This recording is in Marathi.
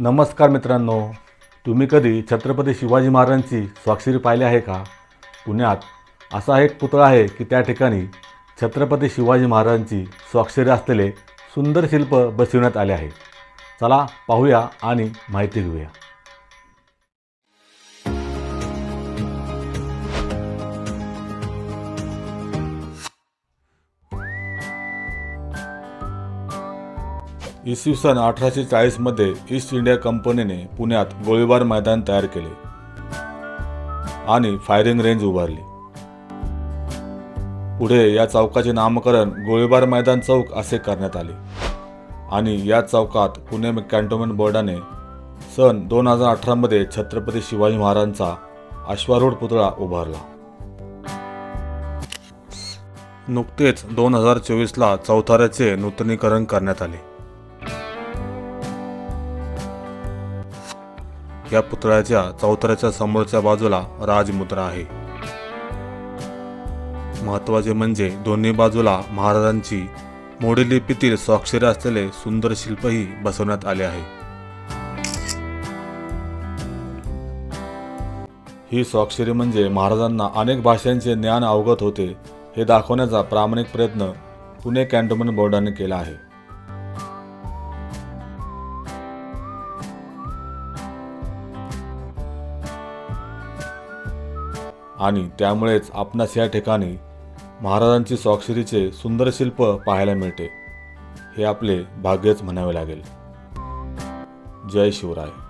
नमस्कार मित्रांनो तुम्ही कधी छत्रपती शिवाजी महाराजांची स्वाक्षरी पाहिली आहे का? पुण्यात असा एक पुतळा आहे की त्या ठिकाणी छत्रपती शिवाजी महाराजांची स्वाक्षरी असलेले सुंदर शिल्प बसविण्यात आले आहे. चला पाहूया आणि माहिती घेऊया. इसवी सन अठराशे चाळीसमध्ये ईस्ट इंडिया कंपनीने पुण्यात गोळीबार मैदान तयार केले आणि फायरिंग रेंज उभारली. पुढे या चौकाचे नामकरण गोळीबार मैदान चौक असे करण्यात आले आणि या चौकात पुणे कॅन्टोन्मेंट बोर्डाने सन दोन हजार अठरामध्ये छत्रपती शिवाजी महाराजांचा अश्वारूढ पुतळा उभारला. नुकतेच दोन हजार चोवीसला चौथाऱ्याचे नूतनीकरण करण्यात आले. या पुतळ्याच्या चौथऱ्याच्या समोरच्या बाजूला राजमुद्रा आहे. महत्त्वाचे म्हणजे दोन्ही बाजूला महाराजांची मोडी लिपीतील स्वाक्षरी असलेले सुंदर शिल्पही बसवण्यात आले आहे. ही स्वाक्षरी म्हणजे महाराजांना अनेक भाषांचे ज्ञान अवगत होते हे दाखवण्याचा प्रामाणिक प्रयत्न पुणे कॅन्टोन्मेंट बोर्डाने केला आहे. आणि त्यामुळेच आपणास या ठिकाणी महाराजांची स्वाक्षरीचे सुंदर शिल्प पाहायला मिळते. हे आपले भाग्यच म्हणावे लागेल. जय शिवराय.